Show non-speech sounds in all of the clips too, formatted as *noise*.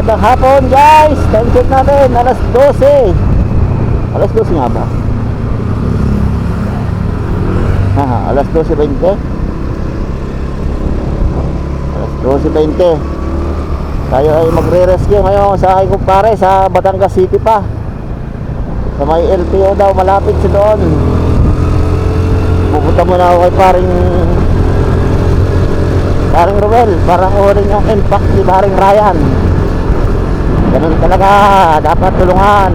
Magandang hapon guys! Time check natin, alas 12 Alas 12 nga ba? Haha, alas 12.20 Alas 12.20 Tayo ay magre-rescue ngayon sa aking kumpare sa Batangas City pa. Sa may LTO daw, malapit siya doon. Pupunta muna ako kay paring Paring Ruel, parang uring yung impact ni paring Ryan Ganun talaga, dapat tulungan.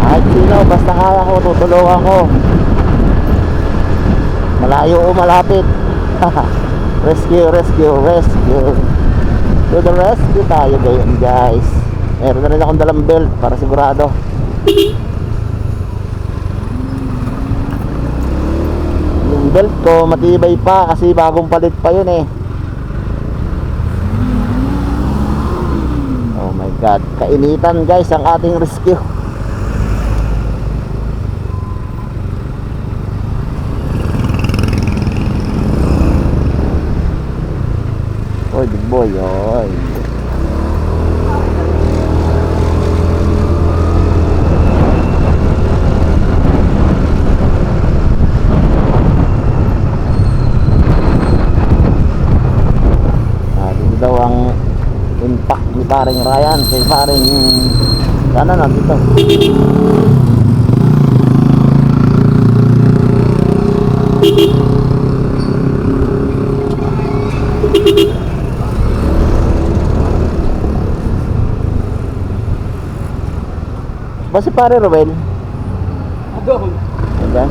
Kahit sino, basta kaya ko, tutulungan ko. Malayo o malapit. *laughs* Rescue, rescue, rescue. To the rescue tayo ngayon guys. Meron na rin akong dalang belt para sigurado. Yung belt ko matibay pa kasi bagong palit pa yun eh Oh my god, kainitan guys ang ating rescue Oy, big boy, oy. Ah, dito daw ang impact ni paring Ryan kay paring sana na dito. Ba si pare Ruel? Adol. Ayan.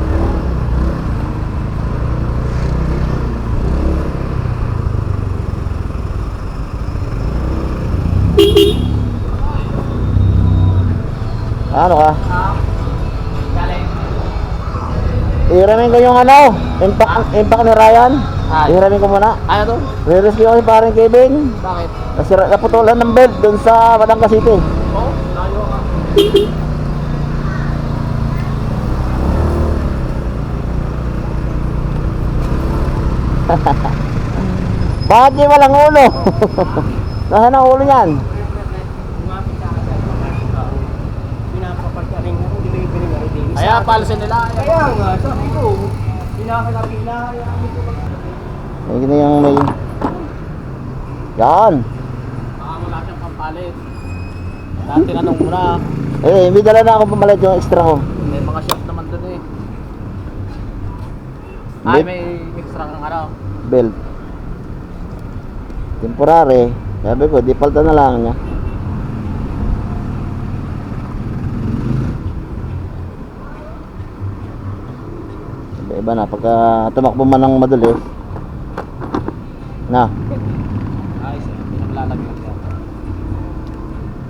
Ano ka? Iramin ko yung ano, impact, impact ni Ryan. Ay. Iramin ko muna. Ano to? Re-rescue ko si parang Kevin. Bakit? Nasira, naputulan ng belt dun sa Batangas City. Oo, oh, layo ka. *laughs* Bakit di walang ulo? *laughs* Nasaan ang ulo niyan? Pinapapagkaring ako, delivery nga rin. Kaya palisin nila. Kaya nga, sabi ko, pinakapila, May na yung may... Yan. Baka wala siyang pampalit. Dahil tinanong mo na, Eh, may dala na ako pamalit yung extra ko. may mga shop naman dun eh. Ay, may extra kang ano. Belt. Temporary. Sabi ko, di palta na lang niya. Iba na, pagka tumakbo man ng madulis. Na, Ay, sir, pinaglalagyan ka.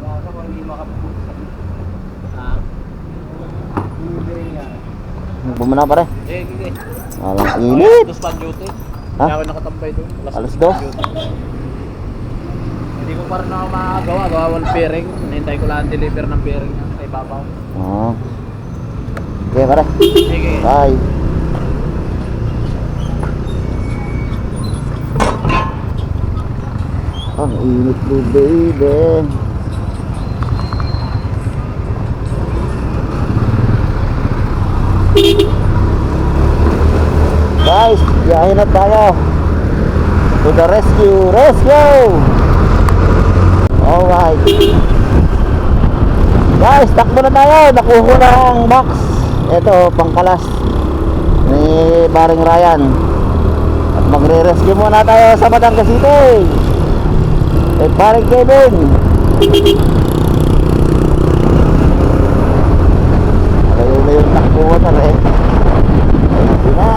Kung hindi makapupunta Ha? Bumana pare. Eh, sige. Alang init. Dos pa duty. Ha? Ako nakatambay doon. Alas dos? Hindi ko pa rin ako makagawa. Gawa wal bearing. Hinihintay ko lang ang deliver ng bearing sa ibabaw. Oo. Okay, pare. Sige. Bye. Init mo, baby. Guys, biyahe na tayo. To the rescue. Rescue! Alright. Guys, takbo na tayo. Nakuha na ang box. Ito, pangkalas ni Baring Ryan. At magre-rescue muna tayo sa Batangas City. Kay Baring Kevin. Malayo na yung takbuhan na rin. Ayun na.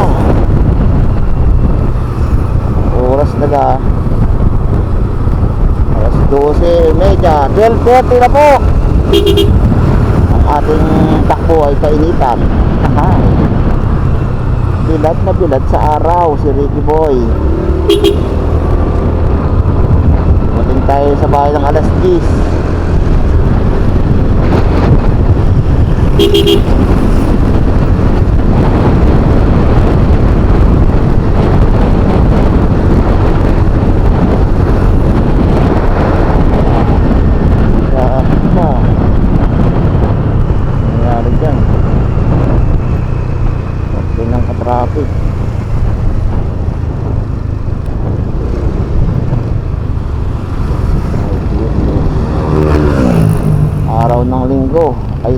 Oras na ga. Alas 12.30. 12.30 na po ang ating takbo ay kainitan. Ay. Bilad na bilad sa araw si Ricky Boy. Mating tayo sa bahay ng alas 10.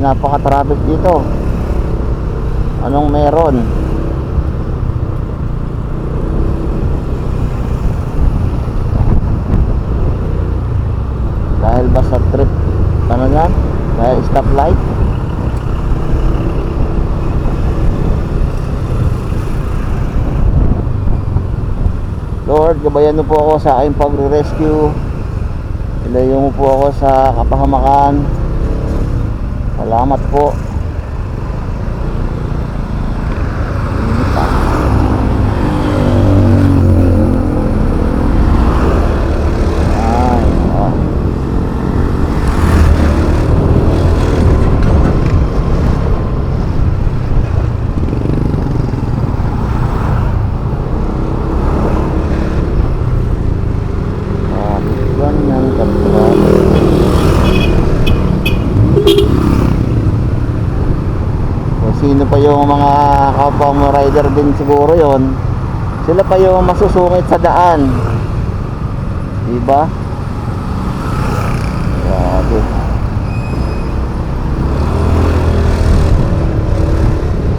Napaka-traffic dito. Anong meron? Dahil ba sa trip, ano yan? Dahil stoplight? Lord, gabayan mo po ako sa aking pagre-rescue. Ilayo mo po ako sa kapahamakan. Salamat po. Ay, oh. Bakit ganyan katraffic? Kung sino pa yung mga kapwa mo rider din siguro yon sila pa yung masusungit sa daan. Diba? Grabe.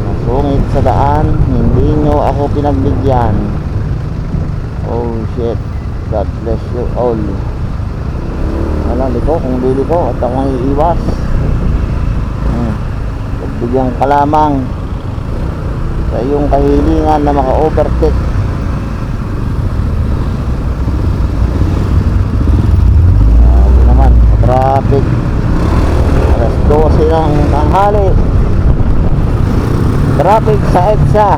Masungit sa daan. Hindi nyo ako pinagbigyan. Oh shit. God bless you all. Alam ko kung bili ko at ako iiwas. Hmm. Pagbigyan ka lamang sa iyong kahilingan na maka-overtake. Grabe naman, traffic. Alas 12 ng tanghali. Traffic sa EDSA.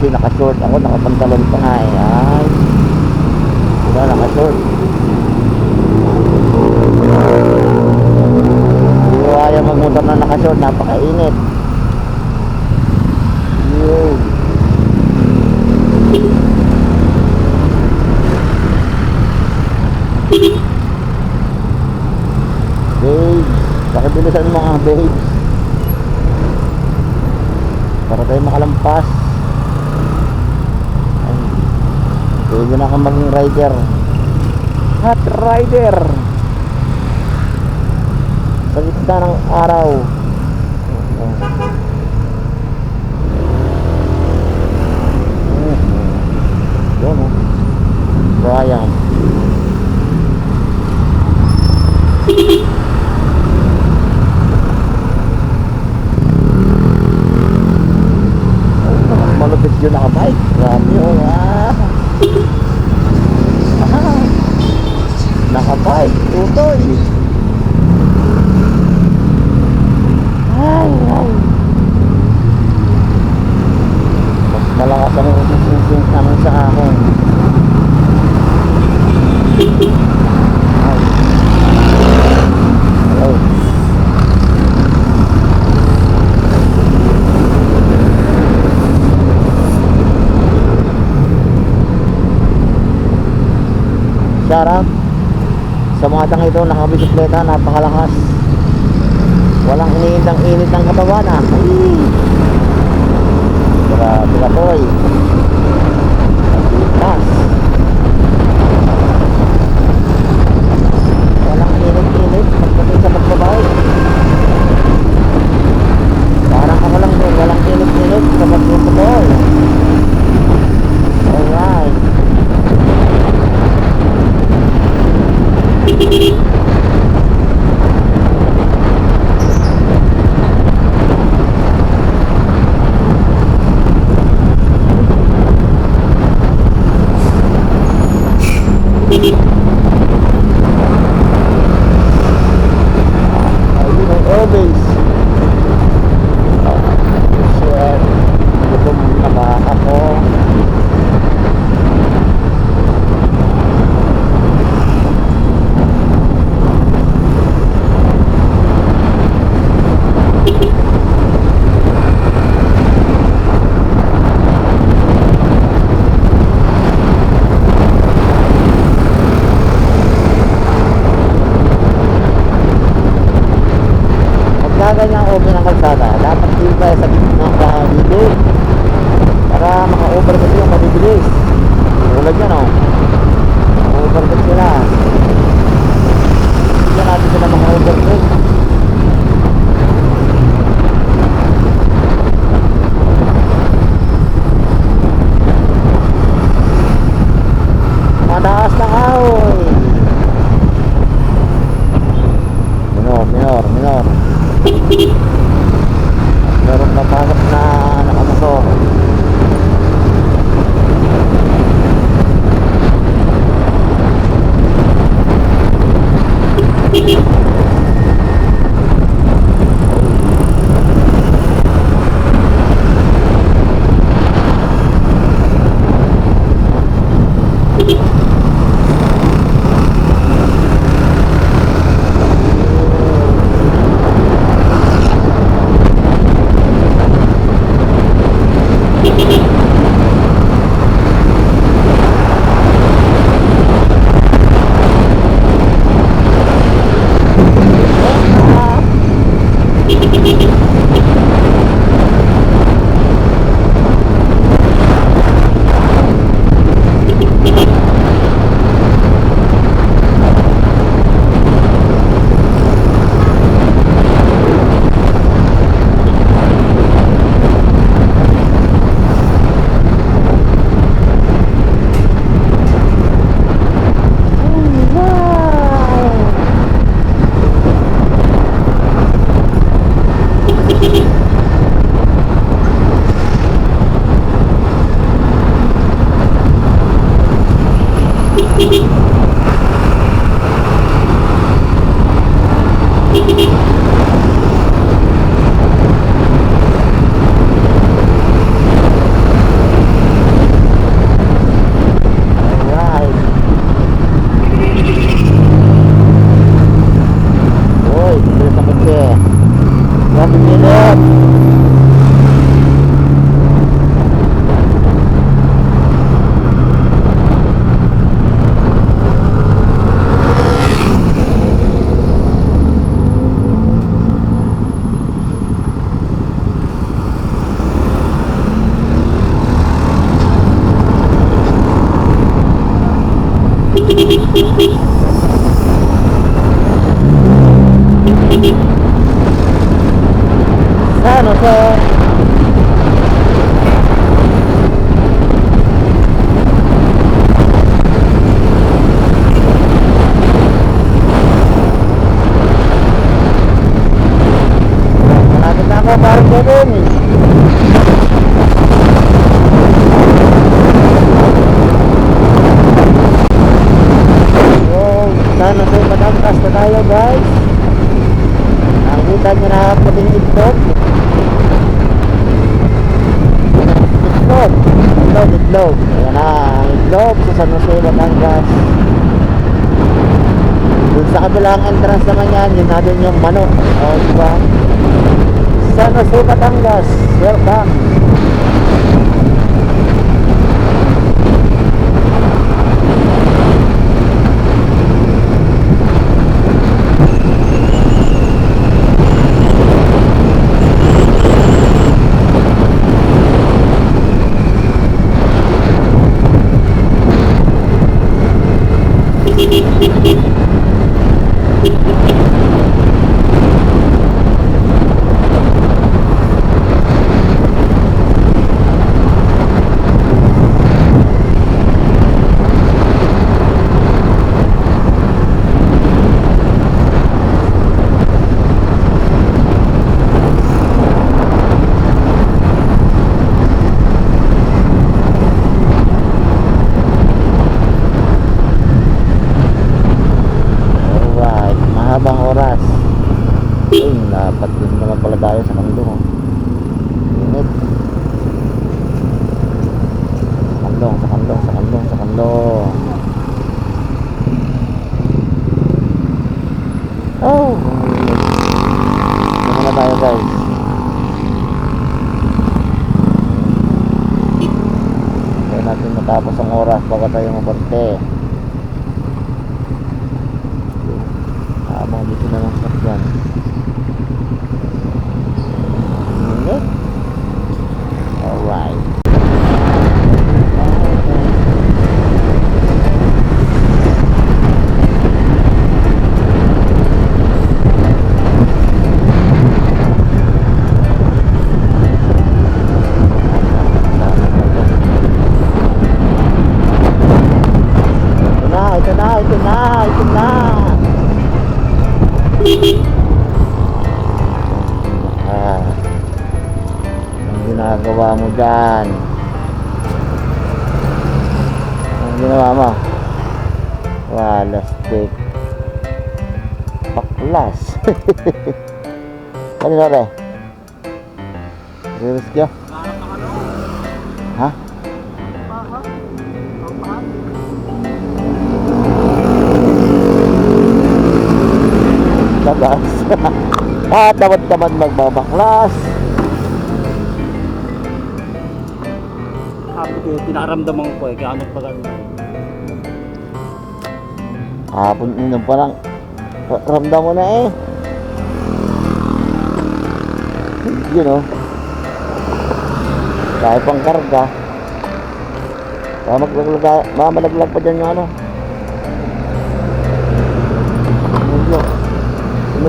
kasi nakashort. Ako nakapantalon pa nga eh ay. Diba nakashort? Diba, Hindi ko kaya magmotor na nakashort? Napakainit. Yun. Babes pakibilisan mo nga babes. Para tayo makalampas. pwede na kang maging rider. Hot rider. Sa gitna ng araw. Mm-hmm. Yun oh. o Brian malupit yun nakabike. batang ito nakabisikleta napakalakas. Wow! あ。*laughs* Ano sa kabilang entrance naman yan, yun natin yung manok. O, diba? San Jose, Batangas. Welcome. Paklas. *laughs* ano na re? Riris ka? Ha? Labas. At *laughs* tamad-tamad magbabaklas. Happy ko pinaramdaman ko eh, kaya ano pa ganun. Hapon inom pa lang. Ra- Ramdam mo na eh. Yun oh. Dahil pang karga. Baka maglaglag, baka malaglag pa dyan yung ano.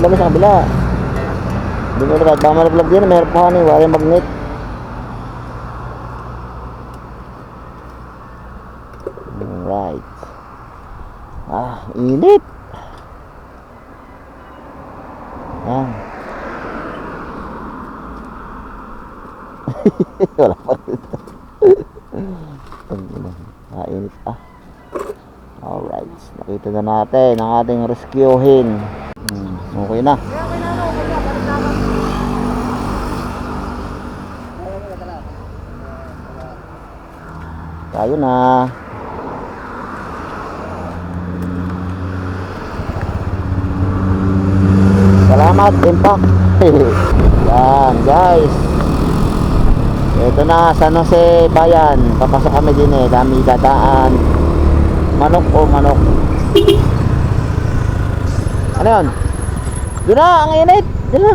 Lang sa kabila. Hindi mo lang, baka malaglag din. Mayroon pa ano, wire magnet. Right. Ah, init. Ah. *laughs* Wala pa rin. init ah. Alright. Nakita na natin ang ating rescuehin. Hmm, okay na. Tayo na. Salamat, Impact. *laughs* Yan, guys. Ito na, San Jose Bayan. Papasok kami din eh. Dami dadaan. Manok o manok. Ano yun? Doon na, ang init. Doon na.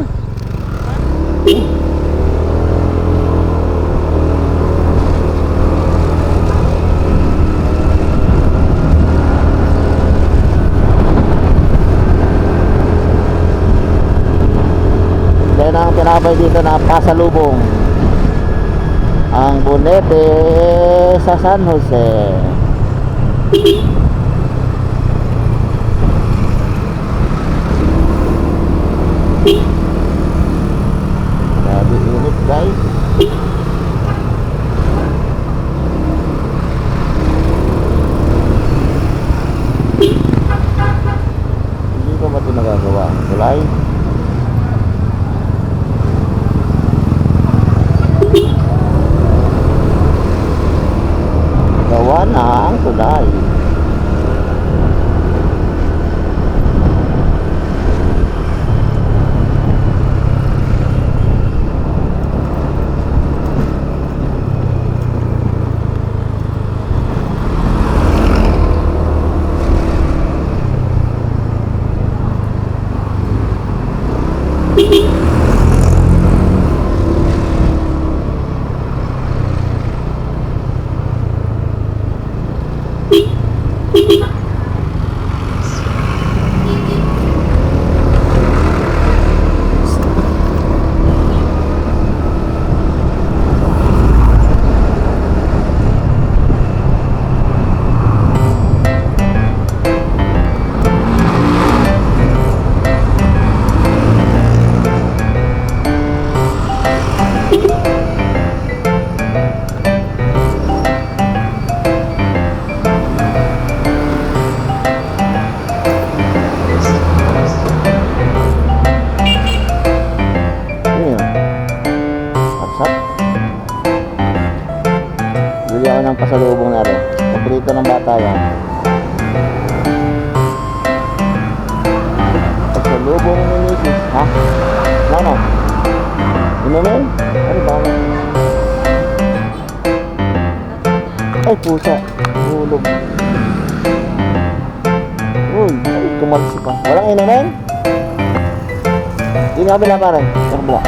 Yan ang tinapay dito na pasalubong. Ang Bonete sa San Jose. Ay, pusa. Hulog. Uy, ay, kumalsi pa. Walang inumin? Hindi na kabila parang. Sa kabila.